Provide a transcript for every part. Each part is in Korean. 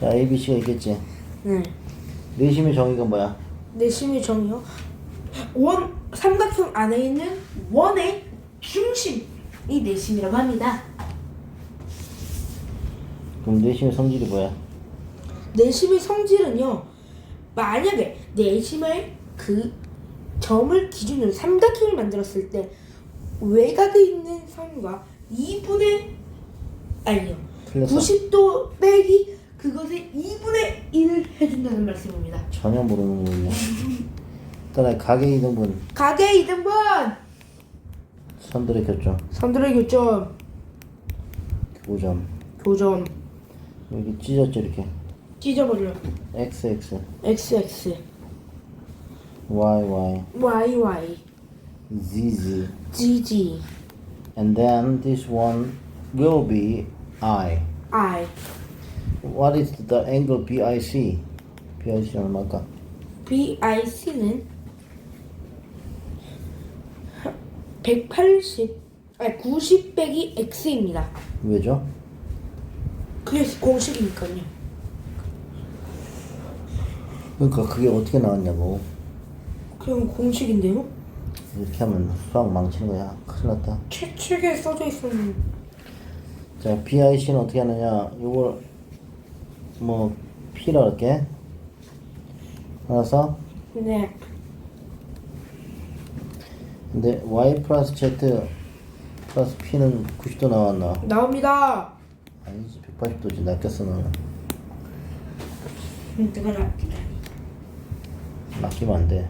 자, A, B, C가 있겠지. 네. 내심의 정의가 뭐야? 내심의 정의요. 원 삼각형 안에 있는 원의 중심이 내심이라고 합니다. 그럼 내심의 성질이 뭐야? 내심의 성질은요. 만약에 내심의 그 점을 기준으로 삼각형을 만들었을 때 외곽에 있는 선과 2분의 아니요. 틀렸어. 90도 빼기 그것의 2분의 1을 해준다는 말씀입니다. 전혀 모르는군요. 일단 가계 이등분. 가게 이등분! 선들의 교점 선들의 교점 5점. 교점. 여기 찢었죠 이렇게? 찢어버려 x x XX y y YY z z GG and then this one will be i. I What is the angle BIC? BIC 얼마일까? BIC는 180 아니 90 빼기 X입니다. 왜죠? 그게 공식이니까요. 그러니까 그게 어떻게 나왔냐고. 그냥 공식인데요? 이렇게 하면 수학 망치는 거야. 큰일 났다. 책, 책에 써져 있었는데 자, BIC는 어떻게 하느냐? 이걸 뭐 P라 할게. 알아서 네. 근데 Y 플러스 Z 플러스 P는 90도 나왔나? 나옵니다. 아니지 180도지 낚였어 너는 음, 내가 나 낚이면 안돼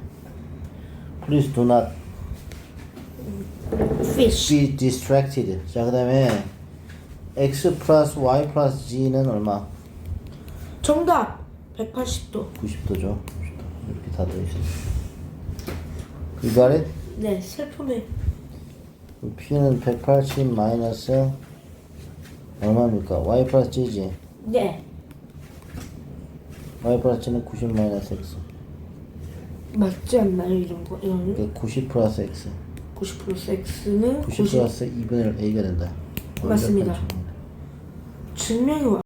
Please do not fish be distracted 자 그 다음에 X 플러스 Y 플러스 G는 얼마? 정답 180도. 90도죠 이렇게 다 You got it? 네, 슬픔의 P는 180 마이너스 얼마입니까? Y 플러스 G지 네. Y 플러스 G는 90 마이너스 X 맞지 않나요, 이런 거? 이거는 그러니까 90 플러스 X 90 플러스 X는 90 플러스 2분의 1 A가 된다 맞습니다. 증명이 와.